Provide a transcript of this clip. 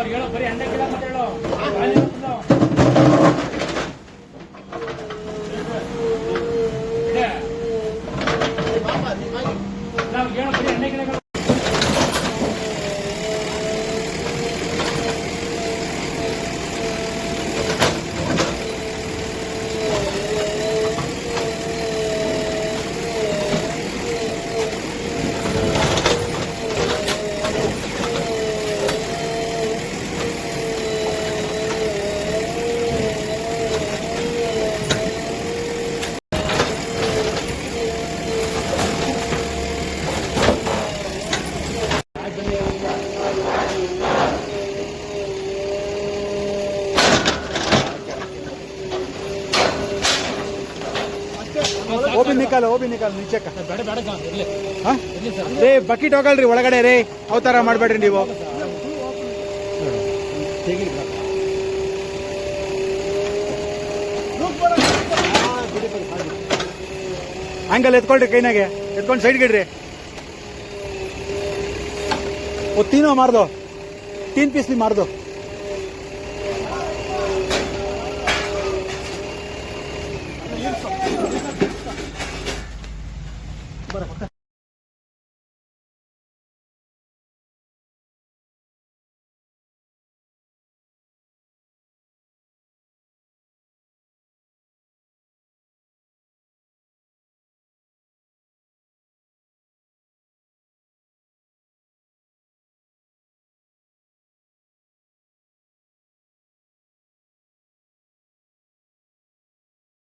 ಬರೀ ಅಂಡೆ ಗಿಡ ಮಾತಾಡೋ ಖಾಲಿ ಇರ್ತದೋ. ಇದೆ. ನಾವು ಹೇಳೋ ಬರೀ ಓಬಿನ್ भी निकाल वो भी निकाल नीचे ರೇ ಬಕೆಟ್ ಹೋಗಲ್ರಿ ಒಳಗಡೆ ರೀ ಅವತಾರ ಥರ ಮಾಡಬೇಡ್ರಿ ನೀವು. ಹಂಗಲ್ಲಿ ಎತ್ಕೊಳ್ರಿ ಕೈನಾಗೆ. ಎತ್ಕೊಂಡು ಸೈಡ್ ಗಿಡ್ರಿ. ಓ ತೀನೋ ಮಾರ್ದು. ತೀನ್ ನೀವು ಮಾರ್ದು. बरं